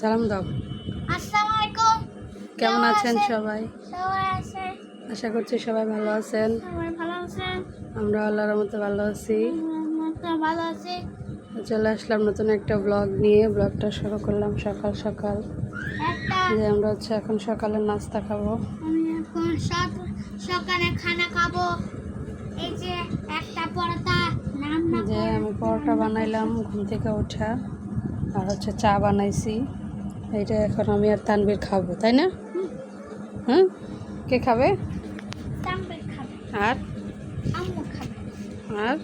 সালাম দাও। কেমন আছেন সবাই? সবাই আছে। আশা করছি সবাই ভালো আছেন। সবাই ভালো আছেন? আমরা আল্লাহর মতো ভালো আছি। ভালো আছে। চলে আসলাম নতুন একটা ব্লগ নিয়ে। ব্লগটা শুরু করলাম সকাল সকাল। যে আমরা হচ্ছে এখন সকালে নাস্তা খাব। এখন সকালে খানা খাব। এই যে একটা পরোটা নাম না যে আমি পরোটা বানাইলাম ঘুম থেকে ওঠা। আর হচ্ছে চা বানাইছি। এইটা এখন আমি আর তানবির খাব তাই না? হ্যাঁ কে খাবে? আর? আর?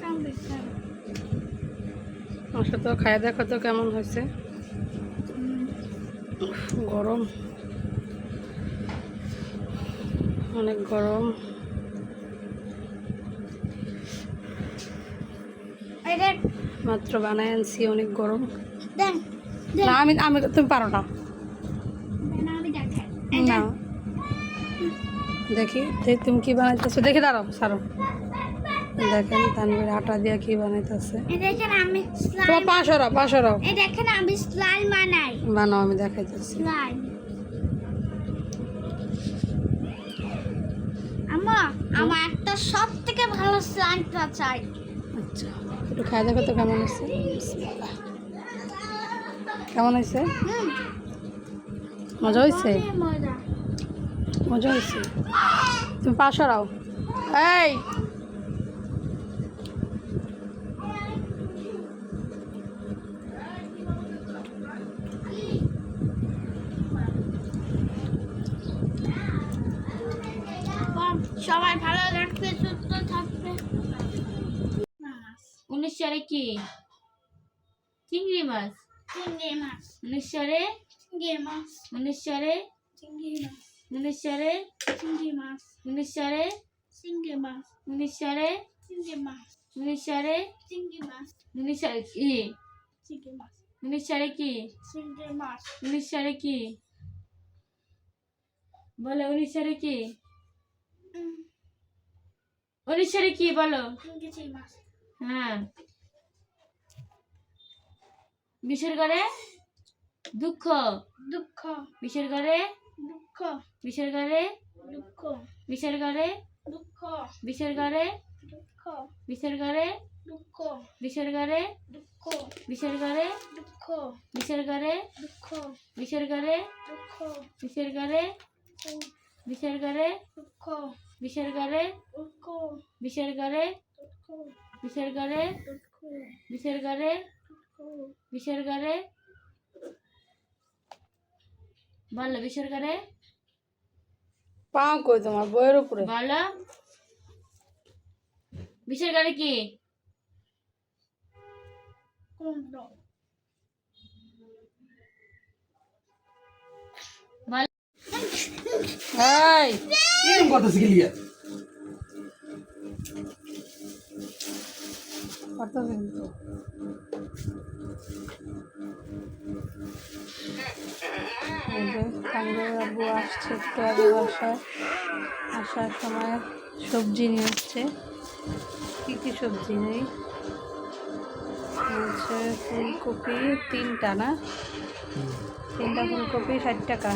তাম্বের তো খাই দেখো তো কেমন হয়েছে। গরম। অনেক গরম। এটা মাত্র বানাই আনছি অনেক গরম। না আমি আমি তুমি পারো না। আমি না। দেখি। দেখি তুমি কি বানাইতেছো। দেখে দাঁড়াও সারো দেখেন তানবীর আটা দিয়ে কি বানাইতেছে। দেখেন আমি তোমার দেখেন আমি স্লাইম বানাই। বানাও আমি দেখাইতেছি। আম্মা আমার একটা সব থেকে ভালো স্লাইমটা চাই আচ্ছা একটু খাই দেখো তো কেমন হয়েছে? কেমন হয়েছে? মজা হয়েছে? মজা হয়েছে? তুমি পাশরাও এই! সবাই ভালো থাকবে উনিশ সালে কি চিংড়ি মাছ চিংড়ি মাছ উনিশ সালে চিংড়ি মাছ উনিশ সালে চিংড়ি মাছ উনিশ সালে চিংড়ি মাছ উনিশ সালে চিংড়ি মাছ উনিশ সালে চিংড়ি মাছ উনিশ সালে চিংড়ি মাছ উনিশ সালে কি চিংড়ি মাছ উনিশ সালে কি চিংড়ি মাছ উনিশ সালে কি বলো উনিশ সালে কি উনিশ সালে কি বলো চিংড়ি মাছ হ্যাঁ বিশের ঘরে দুঃখ দুঃখ বিশের ঘরে দুঃখ বিশের ঘরে দুঃখ বিশের ঘরে দুঃখ বিশের ঘরে দুঃখ বিশের ঘরে দুঃখ বিশের ঘরে দুঃখ বিশের ঘরে দুঃখ বিশের ঘরে দুঃখ বিশের ঘরে দুঃখ বিশের ঘরে বিশের ঘরে দুঃখ বিশের ঘরে দুঃখ বিশের ঘরে দুঃখ কিসের ঘরে কিসের ঘরে কিসের ঘরে বলো বিশের ঘরে পাও কই তোমার বইয়ের উপরে? বলো। কিসের ঘরে কি ভালো এই এরকম কথা শিখে কত কিন্তু এই আব্বু আসছে একটু আগে বাসায় আসার সময় সবজি নিয়ে আসছে কী কী সবজি নেই হচ্ছে ফুলকপি তিনটা না তিনটা ফুলকপি ষাট টাকা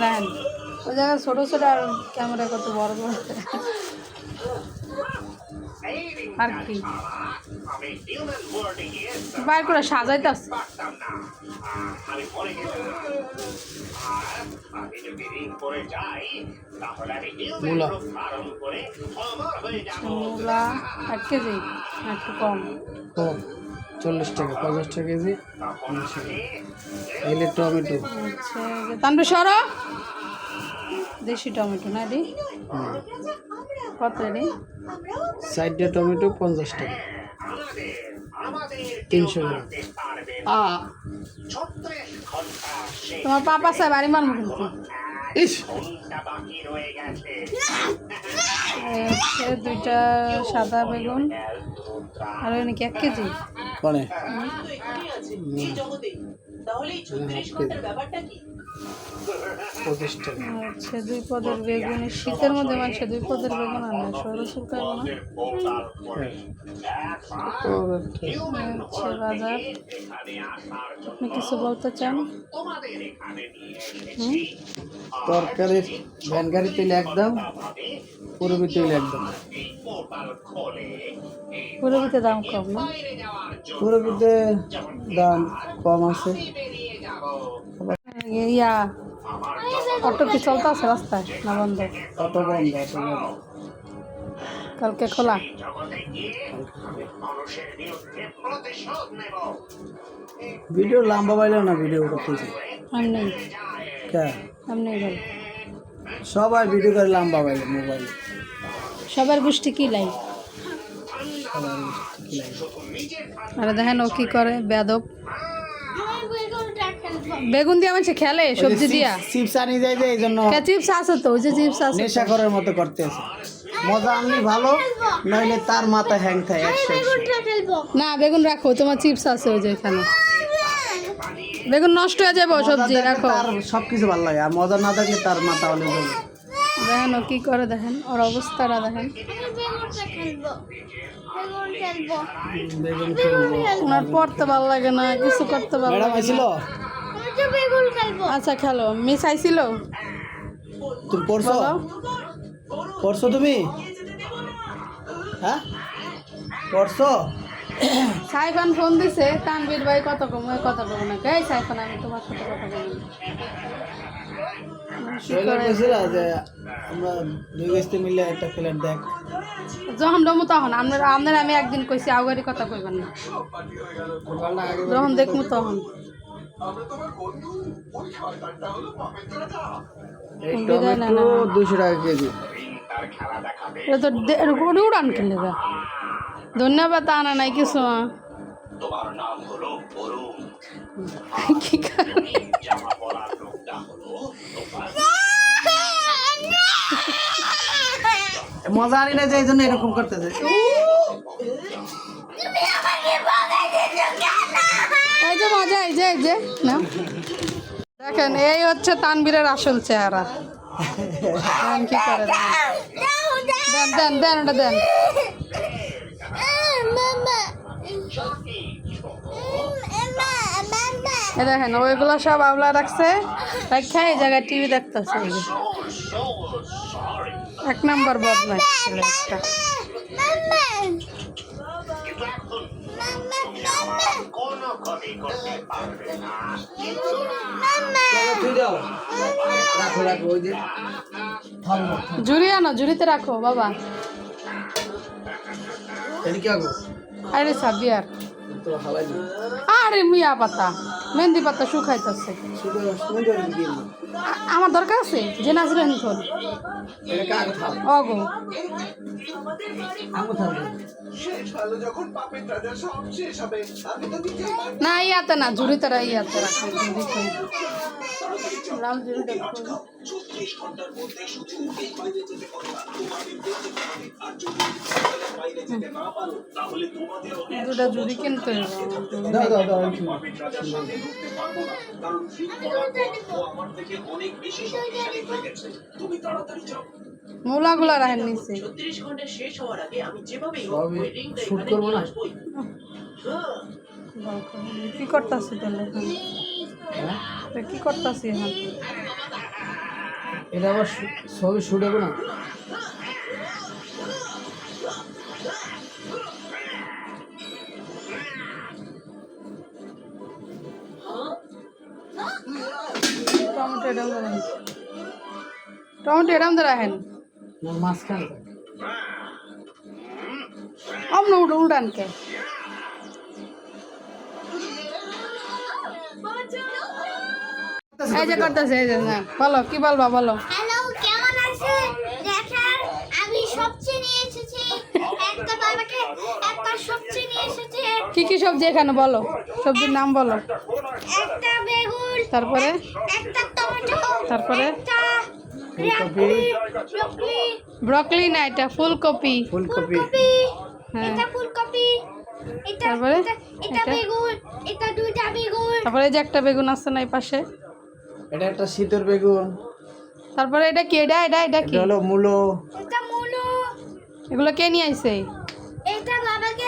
নেন ওই জায়গায় ছোটো ছোটো আর ক্যামেরা কত বড় বড় আর কি? বাইর করে সাজাইতেছে। মূলা। মূলা এক কেজি একটু কম। কম চল্লিশ টাকা পঞ্চাশ টাকা কেজি। এলে টমেটো। তানবি সর। দেশি টমেটো না। কত রে? সাইডটা টমেটো পঞ্চাশ টাকা। তিনশো গ্রাম। তোমার পাপা সাহেব বাড়ি মারবো কিন্তু ইস! দুইটা সাদা বেগুন আর নাকি এক কেজি। কনে টাকা আচ্ছা দুই পদের বেগুন শীতের মধ্যে মানুষের দুই পদের বেগুন আনে সরু না আচ্ছা বাজার। আপনি কিছু বলতে চান? হুম? তরকারির ভ্যানগাড়ি তেল একদম পুরবি তেল একদম। পুরোপিতে দাম কম না? পুরবিতে দাম কম আছে। ইয়া অটো কি চলতে আছে রাস্তায় না বন্ধ? কত বন্ধ কালকে খোলা। ভিডিও লম্বা পাইলে না ভিডিও করতেছি? এমনি বল। সবাই ভিডিও করে লম্বা পাইলে মোবাইলে। সবার গোষ্ঠী কি লাই? আরে দেখেন ও কি করে বেদব আমি বেগুন দিয়ে মানুষ খেলে সবজি দিয়া। চিপস আনি যায় যে এই জন্য চিপস আছে তো ওই যে চিপস আছে। নেশা করার মতো করতে আছে। মজা আনলি ভালো নইলে তার মাথা হ্যাং থাকে না বেগুন রাখো তোমার চিপস আছে ওই যে এখানে। বেগুন নষ্ট হয়ে যাবে সবজি রাখো। তার সব কিছু ভালো লাগে আর মজা না থাকলে তার মাথা হলে যাবে দেখেন ও কি করে দেখেন ওর অবস্থাটা দেখেন। আমি বেগুনটা খেলব বেগুন খেলব বেগুন খেলব ওনার পড়তে ভালো লাগে না কিছু করতে ভালো লাগে বেগুন খেলব আচ্ছা খেলো। মিস আইছিল? তুমি পড়ছো? পড়ছো তুমি? হ্যাঁ? পড়ছো? সাইফান ফোন দিছে তানবীর ভাই কত কম ওই কত কম না। এই সাইফান আমি তোমার সাথে কথা বলি শৈলার বলছিল যে আমরা দুই গোষ্ঠী মিলে একটা ফ্ল্যাট দেখ। যখন দমু তখন আপনারা আপনারা আমি একদিন কইছি আউগারি কথা কইবেন না। যখন দেখমু তখন। দুশো টাকা কেজি। এটা তো দে- এরকম করে উড়ান খেলে গা ধন্যবাদ আনা নাই কিছু। কি কারণে? মজা আনি না যে এই জন্য এরকম করতেছে। এই দেখেন, এই হচ্ছে তানবীরের আসল চেহারা। দেন কি করে দেন। দেন দেন ওটা, দেন। দেখেন, ওইগুলো সব আবলা রাখছে। রাখা এই জায়গায় টিভি দেখতেছে। এক নম্বর বদমাইশ তুই দাও রাখো রাখো ওই যে থামো জুড়ি আনো জুড়িতে রাখো বাবা। আরে সাবিয়ার। আরে মিয়া পাতা মেহেন্দি পাতা শুকাইতেছে। আমার দরকার আছে? যে নাচলেন তোর অগো। না ইয়াতে না জুড়িতে রা ইয়াতে রাখো। জুড়িতে লাল জুড়িটা খুলো। হুম। দুটা জুড়ি কিনতে হবে আমার দাও দাও মূলাগুলা রাখেন নিচে। সবই শুট করব না? কি করতেছি তাহলে এখন? হ্যাঁ? কি করতেছি এখন? এটা আবার ছবি শুট হবে না? টমেটো এরম তো রাখেন। অমন উল্টো উল্টান কে? এই যে করতেছে এই যে বলো কি বলবা বলো। হ্যালো কেমন আছে দেখেন আমি সবজি নিয়ে এসেছি। একটা বাবাকে একটা সবজি নিয়ে এসেছি। কি কি সবজি এখানে বলো? সবজির নাম বলো। একটা বেগুন তারপরে? একটা টমেটো তারপরে? ফুলকপি। ব্রকলি ব্রকলি না এটা ফুলকপি। ফুলকপি। হ্যাঁ। ফুলকপি তারপরে? এটা- এটা এটা? বেগুন এটা দুইটা বেগুন। তারপরে যে একটা বেগুন আছে না এই পাশে? এটা একটা শীতের বেগুন। তারপরে এটা কি? এটা এটা এটা কি? এটা হলো মূলো। এটা মূলো। এগুলো কে নিয়ে আইছে? এটা বাবাকে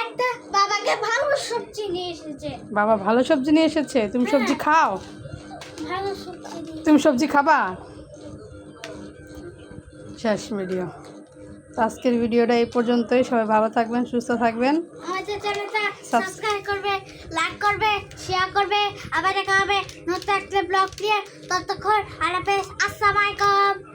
একটা বাবাকে ভালো সবজি নিয়ে এসেছে। বাবা ভালো সবজি নিয়ে এসেছে? তুমি সবজি খাও? ভালো সবজি নিয়ে তুমি সবজি খাবা? শেষ ভিডিও তো আজকের ভিডিওটা এই পর্যন্তই। সবাই ভালো থাকবেন সুস্থ থাকবেন। আমাদের চ্যানেলটা সাবস্ক্রাইব করবে লাইক করবে শেয়ার করবে। আবার দেখা হবে নতুন একটা ব্লগ দিয়ে ততক্ষণ আল্লাহ হাফেজ। আসসালামু আলাইকুম।